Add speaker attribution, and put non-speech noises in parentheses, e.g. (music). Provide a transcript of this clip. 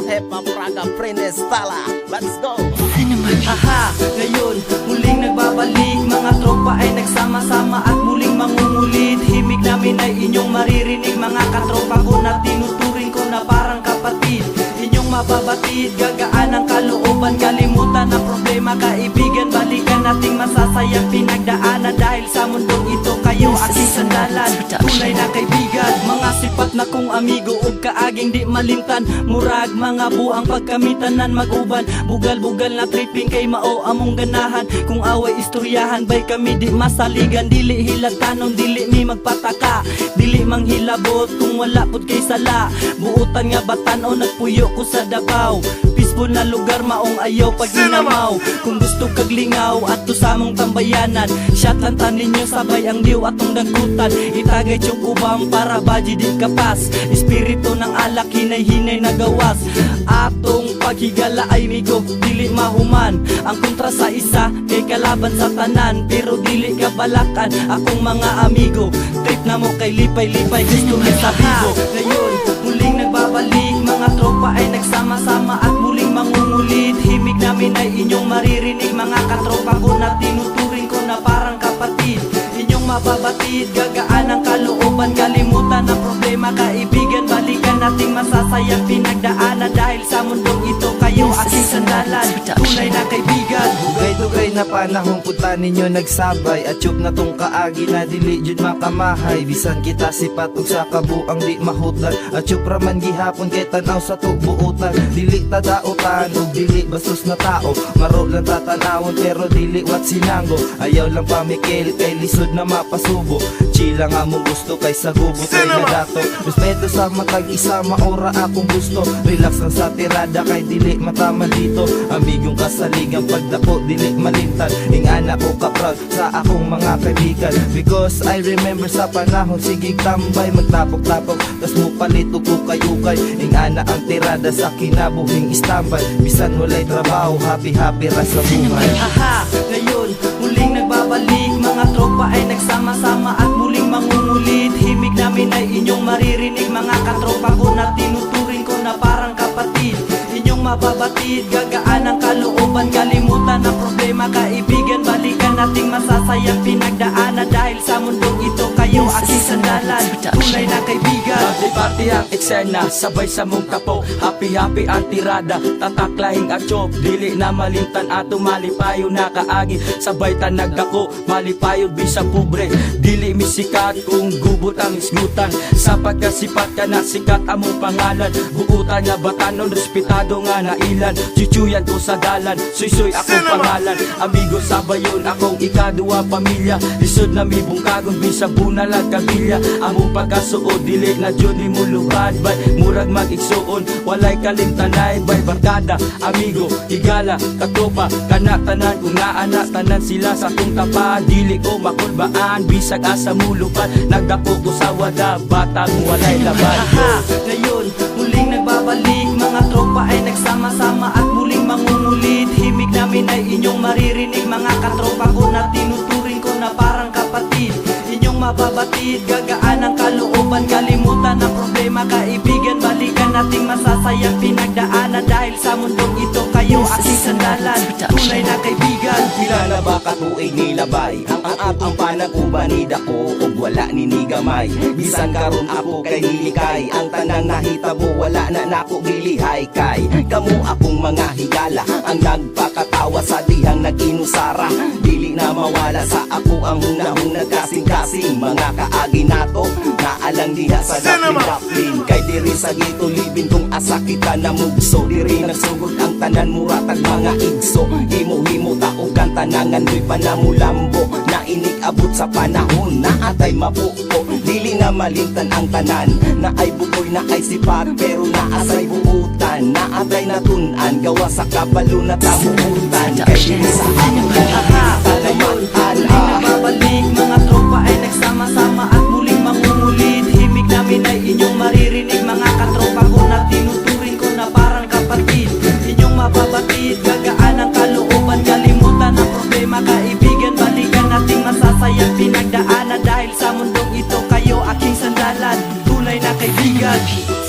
Speaker 1: Rap Hip Hop Raga Prenestala Let's go!
Speaker 2: Haha, ngayon muling nagbabalik. Mga tropa ay nagsama-sama at muling mangungulit. Himig namin ay inyong maririnig. Mga katropa ko na tinuturing ko na parang kapatid. Inyong mababatid, gagaan ang kalooban. Kalimutan ang problema, kaibigan. Balikan nating masasayang pinagdaanan. Dahil sa mundong ito kayo aking sandalan Tunay na kaibigan, mga sipat na kong amigo Ug kaaging di malimtan Murag mga buang pagkamitanan Mag-uban, bugal-bugal na tripping Kay mao among ganahan. Kung away istoryahan Bay kami di masaligan? Dili hilatanon, dili mi magpataka. Dili manghilabot kung wala pud kay sala. Buutan nga batan o nagpuyo ko sa Davao Peaceful na lugar maong ayaw pag ginamaw Kung gusto kag lingaw at to sa mong tambayanan. Shot lang tanin ninyo sabay ang diw atong dagkutan Itagay tiyong ubang para baji di kapas. Espiritu ng alak hinay-hinay na gawas. Atong paghigala ay migo dili mahuman. Ang kontra sa isa kay kalaban sa tanan. Pero dili ka balakan akong mga amigo. Trip na mo kay lipay-lipay gusto rin sa bigo Ngayon muling nagbabalik mga tropa ay nagsama-sama at mangungulit Himig namin ay inyong maririnig. Mga katropa ko na tinuturing ko na parang kapatid. Inyong mababatid, gagaan ang kalooban. Kalimutan ang problema, kaibigan. Balikan nating masasayang pinagdaanan. Dahil sa mundong ito kayo aking sandalan Tunay na kaibigan.
Speaker 3: Dugay-dugay na panahon punta ninyo nagsabay. At yup na tong kaagi na dili jud makamahay. Bisan kita sipat ug sa kabuang di mahutan. At yup raman gihapon kay tanaw sa tubuutan Dili tadaotan ug dili bastos na tao. Maro lang tatanawon pero dili wat sinanggo Ayaw lang pamikil kay lisod na mapasubo. Chila nga mong gusto kay sa gubo kay na dato Respeto sa matag isa maora akong gusto. Relax lang sa tirada kay dili matama dito. Amigong kasaligang pagdako dili malimtan Ing anak ko ka-proud sa akong mga kaibigan. Because I remember sa panahon sige tambay Magtapok-tapok tas mo palit og ukay-ukay Ing ang tirada sa kinabuhing istambay. Bisan walay trabaho happy-happy ra sa buhay.
Speaker 2: Haha, ngayon muling nagbabalik. Mga tropa ay nagsama-sama at muling mangungulit. Himig namin ay inyong maririnig. Mga katropa ko na tinuturing ko na parang kapatid Inyong mababatid, gagaan ang kalooban. Kalimutan ang problema, kaibigan Balikan nating masasayang pinagdaanan. Dahil sa mundong ito kayo aking sandalan Tunay na kaibigan.
Speaker 4: Party-party ang eksena Sabay sa mong tapo. Happy-happy ang tirada Tataklahing at chop. Dili na malimtan ato malipayo na kaagi Sabay ta nagdako Malipayo bisa pobre. Dili misikat kung gubot ang isgutan Sapagkat sipat ka na sikat among pangalan. Buutan nga batanon Respetado nga na ilan? Chuchuyan ko sa dalan Suy-suy akong pangalan. Amigo sabayon akong ikadua pamilya. Lisod na mi bungkagon Bisa bunalag kabilya Among pagkasuod Dili na dyan ni mo lubad Bay murag mag-igsuon Walay kalimtanay. Bay barkada Amigo Higala Katropa Kanatanan. Kung naana Tanan sila sa kong tapa Dili ko makulbaan Bisag asa mulupad Nagdako ko sa wada Batang walay laban. (laughs)
Speaker 2: Haha, ngayon muling nagbabalik. Mga tropa ay nagsama-sama at muling mangungulit. Himig namin ay inyong maririnig. Mga katropa ko na tinuturing ko na parang kapatid Mababatid, gagaan ang kalooban. Kalimutan ang problema, kaibigan Balikan nating masasayang pinagdaanan. Dahil sa mundong ito kayo aking sandalan. Tunay na kaibigan
Speaker 5: Kilala ba katuig nilabay? Ang ang atong panag-uban ni Dako ug wala ni ni gamay Bisan karon ako kay nilikay Ang tanang nahitabo wala na nako gilihay kay. Kamu akong mga higala Ang nagpakatawa sa dihang nag-inusara. Dili na mawala sa ako ang hunahong nagkasing-kasing Mga kaagi nato Naalang diha sa daplin-daplin Kay diri sa gito libin kung asa kita namugso Diri nagsugod ang tanan muratag mga igso. Taogan tanangan do'y panamulambo Na inig-abot sa panahon na atay mapuko Dili na malimtan ang tanan. Na ay bukoy na ay sipat Pero naasay buutan. Na atay natunan Gawa sa kabalo na tamuutan Kay dili sa among
Speaker 2: Haha, ngayon muling nagbabalik Mga tropa ay pinagdaanan